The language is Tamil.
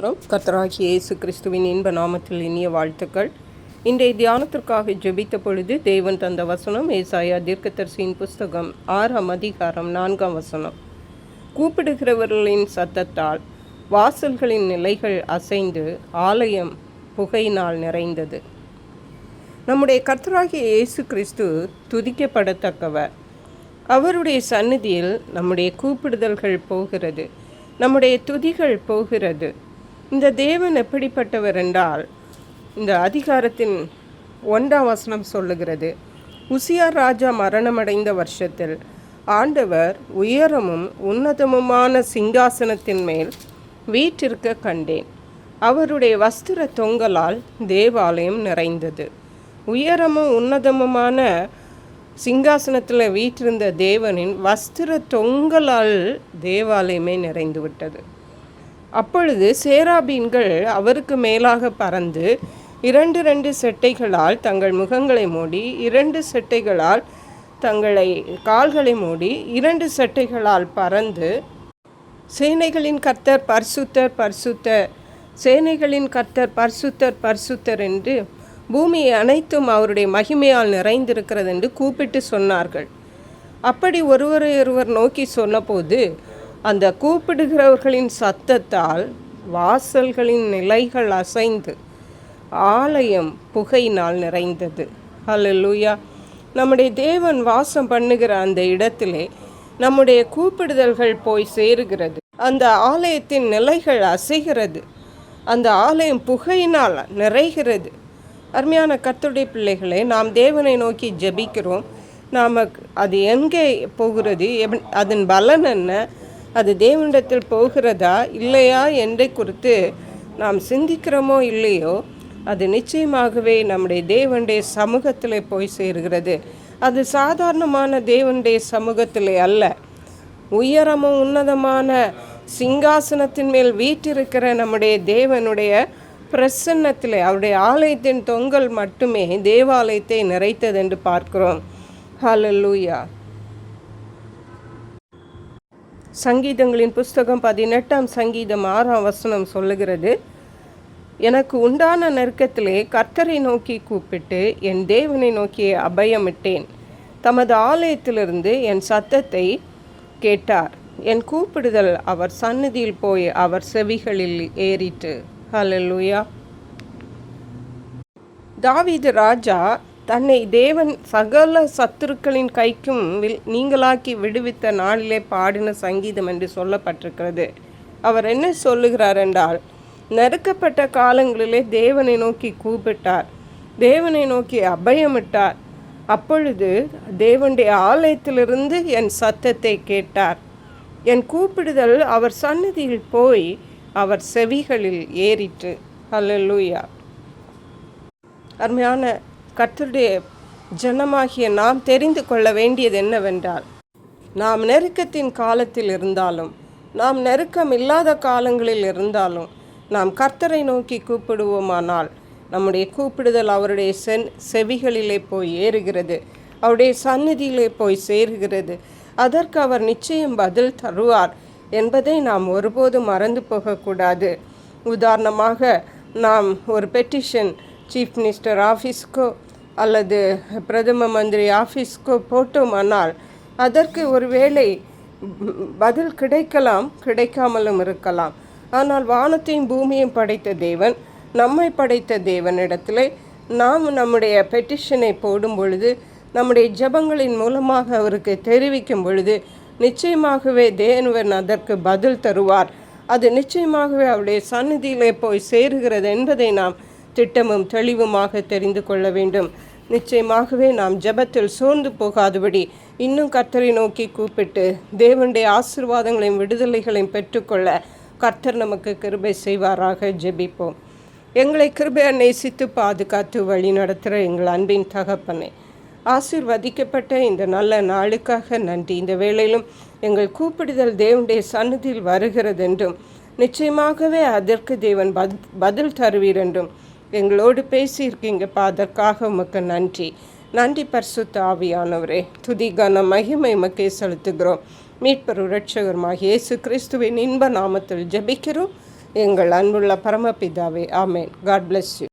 ஸ்தோத்திரம் கர்த்தராகி இயேசு கிறிஸ்துவின் இன்ப நாமத்தில் இனிய வாழ்த்துக்கள். இன்றைய தியானத்திற்காக ஜெபித்த பொழுது தேவன் தந்த வசனம் ஏசாயா தீர்க்கதரிசியின் புஸ்தகம் ஆறாம் அதிகாரம் நான்காம் வசனம். கூப்பிடுகிறவர்களின் சத்தத்தால் வாசல்களின் நிலைகள் அசைந்து ஆலயம் புகையினால் நிறைந்தது. நம்முடைய கர்த்தராகிய இயேசு கிறிஸ்து துதிக்கப்படத்தக்கவர். அவருடைய சந்நிதியில் நம்முடைய கூப்பிடுதல்கள் போகிறது. நம்முடைய துதிகள் போகிறது. இந்த தேவன் எப்படிப்பட்டவர் என்றால் இந்த அதிகாரத்தின் ஒன்றாம் வசனம் சொல்லுகிறது உசியார் ராஜா மரணமடைந்த வருஷத்தில் ஆண்டவர் உயரமும் உன்னதமுமான சிங்காசனத்தின் மேல் வீற்றிருக்க கண்டேன். அவருடைய வஸ்திர தொங்கலால் தேவாலயம் நிறைந்தது. உயரமும் உன்னதமுமான சிங்காசனத்தில் வீற்றிருந்த தேவனின் வஸ்திர தொங்கலால் தேவாலயமே நிறைந்து விட்டது அப்பொழுது சேராபீன்கள் அவருக்கு மேலாக பறந்து இரண்டு ரெண்டு செட்டைகளால் தங்கள் முகங்களை மூடி இரண்டு செட்டைகளால் தங்களை கால்களை மூடி இரண்டு செட்டைகளால் பறந்து சேனைகளின் கர்த்தர் பர்சுத்தர் பர்சுத்தர். சேனைகளின் கர்த்தர் பர்சுத்தர் பர்சுத்தர் என்று பூமி அனைத்தும் அவருடைய மகிமையால் நிறைந்திருக்கிறது என்று கூப்பிட்டு சொன்னார்கள். அப்படி ஒருவரை ஒருவர் நோக்கி சொன்னபோது அந்த கூப்பிடுகிறவர்களின் சத்தத்தால் வாசல்களின் நிலைகள் அசைந்து ஆலயம் புகையினால் நிறைந்தது. ஹலலூயா நம்முடைய தேவன் வாசம் பண்ணுகிற அந்த இடத்திலே நம்முடைய கூப்பிடுதல்கள் போய் சேருகிறது. அந்த ஆலயத்தின் நிலைகள் அசைகிறது. அந்த ஆலயம் புகையினால் நிறைகிறது. அருமையான கத்துடைய பிள்ளைகளே நாம் தேவனை நோக்கி ஜெபிக்கிறோம். நாம் அது எங்கே போகிறது? அதன் பலன் என்ன? அது தேவனிடத்தில் போகிறதா இல்லையா என்றை குறித்து நாம் சிந்திக்கிறோமோ இல்லையோ அது நிச்சயமாகவே நம்முடைய தேவனுடைய சமூகத்தில் போய் சேர்கிறது. அது சாதாரணமான தேவனுடைய சமூகத்திலே அல்ல. உயரமும் உன்னதமான சிங்காசனத்தின் மேல் வீட்டிருக்கிற நம்முடைய தேவனுடைய பிரசன்னத்தில் அவருடைய ஆலயத்தின் தொங்கல் மட்டுமே தேவாலயத்தை நிறைத்தது என்று பார்க்கிறோம். ஹலல்லூயா சங்கீதங்களின் புஸ்தகம் பதினெட்டாம் சங்கீதம் ஆறாம் வசனம் சொல்லுகிறது எனக்கு உண்டான நெருக்கத்திலே கர்த்தரை நோக்கி கூப்பிட்டு என் தேவனை நோக்கி அபயமிட்டேன். தமது ஆலயத்திலிருந்து என் சத்தத்தை கேட்டார். என் கூப்பிடுதல் அவர் சந்நிதியில் போய் அவர் செவிகளில் ஏறிட்டு ஹலலுயா தாவீது ராஜா தன்னை தேவன் சகல சத்துருக்களின் கைக்கும் நீங்களாக்கி விடுவித்த நாளிலே பாடின சங்கீதம் என்று சொல்லப்பட்டிருக்கிறது. அவர் என்ன சொல்லுகிறார் என்றால் நெருக்கப்பட்ட காலங்களிலே தேவனை நோக்கி கூப்பிட்டார். தேவனை நோக்கி அபயமிட்டார். அப்பொழுது தேவனுடைய ஆலயத்திலிருந்து என் சத்தத்தை கேட்டார். என் கூப்பிடுதல் அவர் சன்னதியில் போய் அவர் செவிகளில் ஏறிற்று. அல்லூயா அருமையான கத்தருடைய ஜனமாகிய நாம் தெரிந்து கொள்ள வேண்டியது என்னவென்றால் நாம் நெருக்கத்தின் காலத்தில் இருந்தாலும் நாம் நெருக்கம் இல்லாத காலங்களில் இருந்தாலும் நாம் கர்த்தரை நோக்கி கூப்பிடுவோமானால் நம்முடைய கூப்பிடுதல் அவருடைய சென் செவிகளிலே போய் ஏறுகிறது அவருடைய சந்நிதியிலே போய் சேருகிறது. அதற்கு அவர் நிச்சயம் பதில் தருவார் என்பதை நாம் ஒருபோதும் மறந்து போகக்கூடாது. உதாரணமாக நாம் ஒரு பெட்டிஷன் சீஃப் மினிஸ்டர் ஆஃபீஸ்க்கோ அல்லது பிரதம மந்திரி ஆஃபீஸ்க்கு போட்டோமானால் அதற்கு ஒருவேளை பதில் கிடைக்கலாம் கிடைக்காமலும் இருக்கலாம். ஆனால் வானத்தையும் பூமியும் படைத்த தேவன் நம்மை படைத்த தேவனிடத்தில் நாம் நம்முடைய பெட்டிஷனை போடும் பொழுது நம்முடைய ஜபங்களின் மூலமாக அவருக்கு தெரிவிக்கும் பொழுது நிச்சயமாகவே தேவன் அதற்கு பதில் தருவார். அது நிச்சயமாகவே அவருடைய சந்நிதியிலே போய் சேருகிறது என்பதை நாம் திட்டமும் தெளிவுமாக தெரிந்து கொள்ள வேண்டும். நிச்சயமாகவே நாம் ஜபத்தில் சோர்ந்து போகாதபடி இன்னும் கர்த்தரை நோக்கி கூப்பிட்டு தேவனுடைய ஆசிர்வாதங்களையும் விடுதலைகளையும் பெற்றுக்கொள்ள கர்த்தர் நமக்கு கிருபை செய்வாராக ஜெபிப்போம். எங்களை கிருபையை நேசித்து பாதுகாத்து வழி நடத்துகிற எங்கள் அன்பின் தகப்பனை ஆசிர்வதிக்கப்பட்ட இந்த நல்ல நாளுக்காக நன்றி. இந்த வேளையிலும் எங்கள் கூப்பிடுதல் தேவனுடைய சன்னதியில் வருகிறதென்றும் நிச்சயமாகவே அதற்கு தேவன் பதில் தருவீர் என்றும் எங்களோடு பேசியிருக்கீங்கப்பா அதற்காக உமக்கு நன்றி. நன்றி பரிசுத்த ஆவியானவரே. துதிகான மகிமை மக்கே செலுத்துகிறோம். மீட்பர் ரட்சகருமாக இயேசு கிறிஸ்துவின் இன்ப நாமத்தில் ஜபிக்கிறோம். எங்கள் அன்புள்ள பரமபிதாவே ஆமேன். God bless you